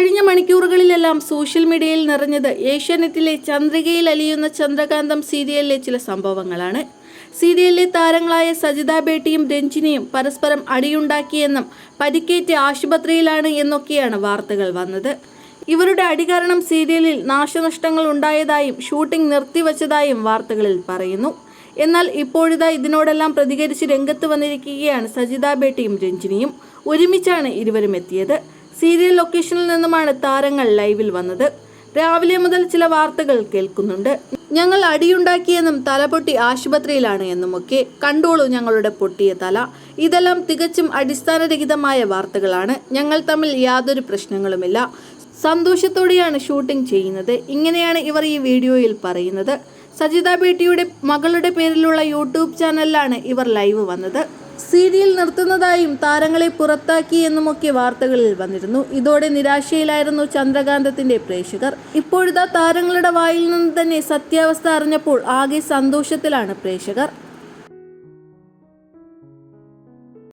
കഴിഞ്ഞ മണിക്കൂറുകളിലെല്ലാം സോഷ്യൽ മീഡിയയിൽ നിറഞ്ഞത് ഏഷ്യാനെറ്റിലെ ചന്ദ്രികയിൽ അലിയുന്ന ചന്ദ്രകാന്തം സീരിയലിലെ ചില സംഭവങ്ങളാണ്. സീരിയലിലെ താരങ്ങളായ സജിത ബേട്ടിയും രഞ്ജിനിയും പരസ്പരം അടിയുണ്ടാക്കിയെന്നും പരിക്കേറ്റ് ആശുപത്രിയിലാണ് എന്നൊക്കെയാണ് വാർത്തകൾ വന്നത്. ഇവരുടെ അടി കാരണം സീരിയലിൽ നാശനഷ്ടങ്ങൾ ഉണ്ടായതായും ഷൂട്ടിംഗ് നിർത്തിവച്ചതായും വാർത്തകളിൽ പറയുന്നു. എന്നാൽ ഇപ്പോഴിതാ ഇതിനോടെല്ലാം പ്രതികരിച്ച് രംഗത്ത് വന്നിരിക്കുകയാണ് സജിത ബേട്ടിയും രഞ്ജിനിയും. ഒരുമിച്ചാണ് ഇരുവരും എത്തിയത്. സീരിയൽ ലൊക്കേഷനിൽ നിന്നുമാണ് താരങ്ങൾ ലൈവിൽ വന്നത്. രാവിലെ മുതൽ ചില വാർത്തകൾ കേൾക്കുന്നുണ്ട്. ഞങ്ങൾ അടിയുണ്ടാക്കിയെന്നും തലപൊട്ടി ആശുപത്രിയിലാണ് എന്നുമൊക്കെ കണ്ടോളൂ ഞങ്ങളുടെ പൊട്ടിയ തല. ഇതെല്ലാം തികച്ചും അടിസ്ഥാനരഹിതമായ വാർത്തകളാണ്. ഞങ്ങൾ തമ്മിൽ യാതൊരു പ്രശ്നങ്ങളുമില്ല. സന്തോഷത്തോടെയാണ് ഷൂട്ടിംഗ് ചെയ്യുന്നത്. ഇങ്ങനെയാണ് ഇവർ ഈ വീഡിയോയിൽ പറയുന്നത്. സജിത ബേട്ടിയുടെ മകളുടെ പേരിലുള്ള യൂട്യൂബ് ചാനലിലാണ് ഇവർ ലൈവ് വന്നത്. സീരിയൽ നിർത്തുന്നതായും താരങ്ങളെ പുറത്താക്കി എന്നുമൊക്കെ വാർത്തകളിൽ വന്നിരുന്നു. ഇതോടെ നിരാശയിലായിരുന്നു ചന്ദ്രകാന്തത്തിന്റെ പ്രേക്ഷകർ. ഇപ്പോഴത്തെ താരങ്ങളുടെ വായിൽ നിന്ന് തന്നെ സത്യാവസ്ഥ അറിഞ്ഞപ്പോൾ ആകെ സന്തോഷത്തിലാണ് പ്രേക്ഷകർ.